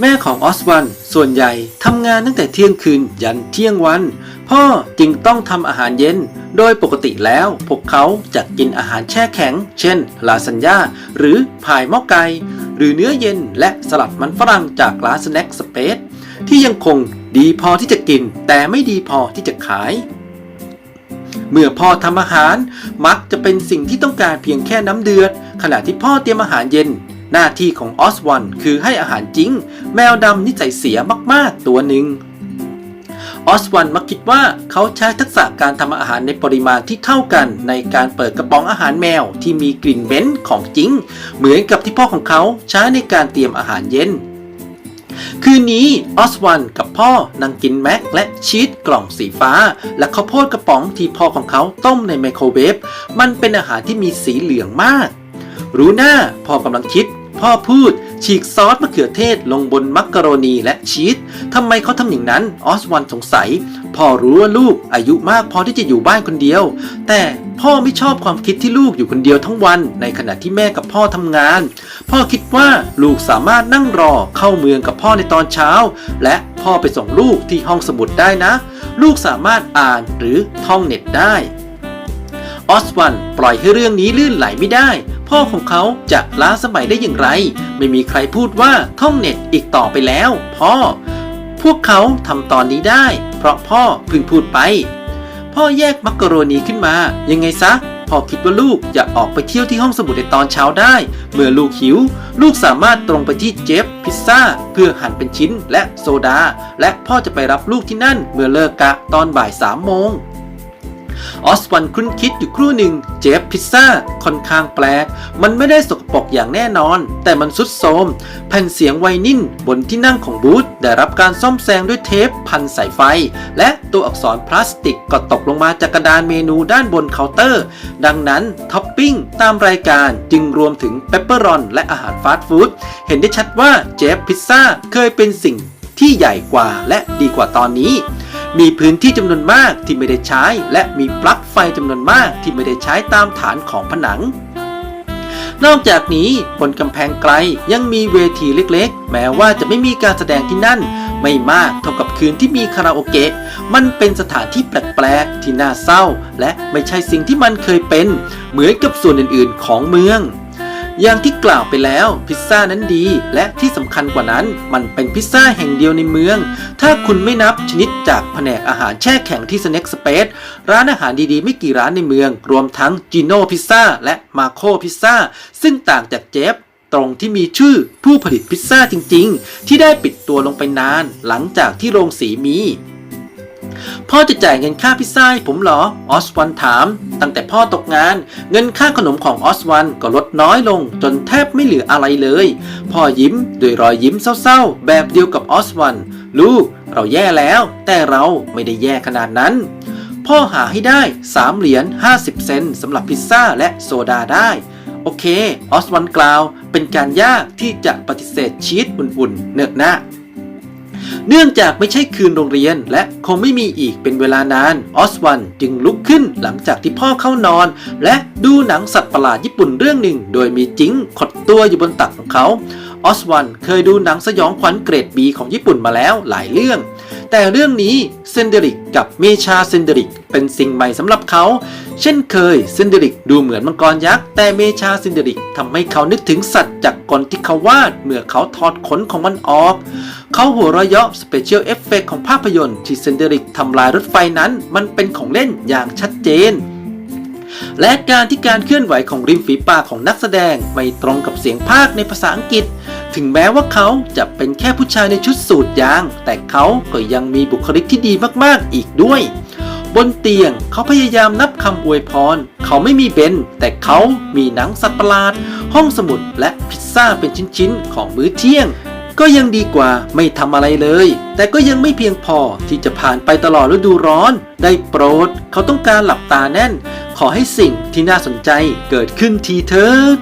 แม่ของออสวันส่วนใหญ่ทำงานตั้งแต่เที่ยงคืนยันเที่ยงวัน พ่อจึงต้องทำอาหารเย็น โดยปกติแล้วพวกเขาจะกินอาหารแช่แข็ง เช่น ลาซานญ่าหรือพายหม้อไก่หรือเนื้อเย็นและสลัดมันฝรั่งจากร้านสแน็คสเปซที่ยังคงดีพอที่จะกิน แต่ไม่ดีพอที่จะขาย เมื่อพ่อทำอาหารมักจะเป็นสิ่งที่ต้องการเพียงแค่น้ำเดือด ขณะที่พ่อเตรียมอาหารเย็น หน้าที่ของออสวันคือให้อาหารจริง แมวดำนิสัยเสียมากๆตัวหนึ่งออสวันมักคิดว่าเขาใช้ทักษะการทำอาหารในปริมาณที่เท่ากัน ในการเปิดกระป๋องอาหารแมวที่มีกลิ่นเหม็นของจริง เหมือนกับที่พ่อของเขาใช้ในการเตรียมอาหารเย็น คืนนี้ออสวันกับพ่อนั่งกินแม็กและชีสกล่องสีฟ้า และข้าวโพดกระป๋องที่พ่อของเขาต้มในไมโครเวฟมันเป็นอาหารที่มีสีเหลืองมาก รู้หน้าพ่อกำลังคิด พ่อพูด ฉีกซอสมะเขือเทศลงบนมักกะโรนีและชีสทำไมเขาทำอย่างนั้น ออสวันสงสัย พ่อรู้ว่าลูกอายุมากพอที่จะอยู่บ้านคนเดียว แต่พ่อไม่ชอบความคิดที่ลูกอยู่คนเดียวทั้งวัน ในขณะที่แม่กับพ่อทำงาน พ่อคิดว่าลูกสามารถนั่งรอเข้าเมืองกับพ่อในตอนเช้า และพ่อไปส่งลูกที่ห้องสมุดได้นะ ลูกสามารถอ่านหรือท่องเน็ตได้ออสวันปล่อยให้เรื่องนี้ลื่นไหลไม่ได้ พ่อของเขาจะล้าสมัยได้อย่างไร ไม่มีใครพูดว่าท่องเน็ตอีกต่อไปแล้ว พ่อ พวกเขาทำตอนนี้ได้ เพราะพ่อเพิ่งพูดไป พ่อแยกมักกะโรนีขึ้นมา ยังไงซะพ่อคิดว่าลูกจะออกไปเที่ยวที่ห้องสมุดในตอนเช้าได้ เมื่อลูกหิว ลูกสามารถตรงไปที่เจฟพิซซ่า เพื่อหั่นเป็นชิ้นและโซดา และพ่อจะไปรับลูกที่นั่นเมื่อเลิกกะตอนบ่ายสามโมง ออสวันคุ้นคิดอยู่ครู่หนึ่งเจฟพิซซ่าค่อนข้างแปลก มันไม่ได้สกปรกอย่างแน่นอน แต่มันสุดโทมแผ่นเสียงไวนิลบนที่นั่งของบูธได้รับการซ่อมแซมด้วยเทปพันสายไฟ และตัวอักษรพลาสติกก็ตกลงมาจากกระดานเมนูด้านบนเคาน์เตอร์ ดังนั้นท็อปปิ้งตามรายการจึงรวมถึงเปปเปอร์รอนและอาหารฟาสต์ฟู้ดเห็นได้ชัดว่าเจฟพิซซ่าเคยเป็นสิ่งที่ใหญ่กว่าและดีกว่าตอนนี้ มีพื้นที่จำนวนมากที่ไม่ได้ใช้ และมีปลั๊กไฟจำนวนมากที่ไม่ได้ใช้ตามฐานของผนัง นอกจากนี้บนกำแพงไกลยังมีเวทีเล็กๆ แม้ว่าจะไม่มีการแสดงที่นั่น ไม่มากเท่ากับคืนที่มีคาราโอเกะ มันเป็นสถานที่แปลกๆ ที่น่าเศร้า และไม่ใช่สิ่งที่มันเคยเป็น เหมือนกับส่วนอื่นๆ ของเมือง อย่างที่กล่าวไปแล้วพิซซ่านั้นดี และที่สำคัญกว่านั้น มันเป็นพิซซ่าแห่งเดียวในเมือง ถ้าคุณไม่นับชนิดจากแผนกอาหารแช่แข็งที่ Snack Space ร้านอาหารดีๆ ไม่กี่ร้านในเมือง รวมทั้ง Gino Pizza และ Marco Pizza ซึ่งต่างจากเจฟตรงที่มีชื่อผู้ผลิตพิซซ่าจริง ๆ ที่ได้ปิดตัวลงไปนาน หลังจากที่โรงสีมี พ่อจะจ่ายเงินค่าพิซซ่าให้ผมเหรอ ออสวันถาม ตั้งแต่พ่อตกงาน เงินค่าขนมของออสวันก็ลดน้อยลง จนแทบไม่เหลืออะไรเลย พ่อยิ้มด้วยรอยยิ้มเศร้าๆ แบบเดียวกับออสวัน ลูก เราแย่แล้ว แต่เราไม่ได้แย่ขนาดนั้น พ่อหาให้ได้ 3 เหรียญ50 เซนต์สำหรับพิซซ่าและโซดาได้โอเค ออสวันกล่าว เป็นการยากที่จะปฏิเสธชีสอุ่นๆ เนือหน้า เนื่องจากไม่ใช่คืนโรงเรียน และคงไม่มีอีกเป็นเวลานาน ออสวันจึงลุกขึ้นหลังจากที่พ่อเข้านอน และดูหนังสัตว์ประหลาดญี่ปุ่นเรื่องหนึ่ง โดยมีจิ้งขดตัวอยู่บนตักของเขา ออสวันเคยดูหนังสยองขวัญเกรดบีของญี่ปุ่นมาแล้วหลายเรื่อง แต่เรื่องนี้เซนเดริกกับเมชาเซนเดริกเป็นสิ่งใหม่สำหรับเขา เช่นเคยเซนเดริกดูเหมือนมังกรยักษ์แต่เมชาเซนเดริกทำให้เขานึกถึงสัตว์จากกลที่เขาวาดเมื่อเขาถอดขนของมันออก เขาหัวเราะเยาะสเปเชียลเอฟเฟกของภาพยนตร์ที่เซนเดริกทำลายรถไฟนั้น มันเป็นของเล่นอย่างชัดเจนและการที่การเคลื่อนไหวของริมฝีปากของนักแสดงไม่ตรงกับเสียงภาคในภาษาอังกฤษ ถึงแม้ว่าเขาจะเป็นแค่ผู้ชายในชุดสูทยาง แต่เขาก็ยังมีบุคลิกที่ดีมากๆอีกด้วย บนเตียงเขาพยายามนับคำอวยพร เขาไม่มีเบน แต่เขามีหนังสัตว์ประหลาด ห้องสมุดและพิซซ่าเป็นชิ้นๆ ของมื้อเที่ยง ก็ยังดีกว่าไม่ทำอะไรเลย แต่ก็ยังไม่เพียงพอที่จะผ่านไปตลอดฤดูร้อน ได้โปรด เขาต้องการหลับตาแน่น ขอให้สิ่งที่น่าสนใจเกิดขึ้นทีเถิด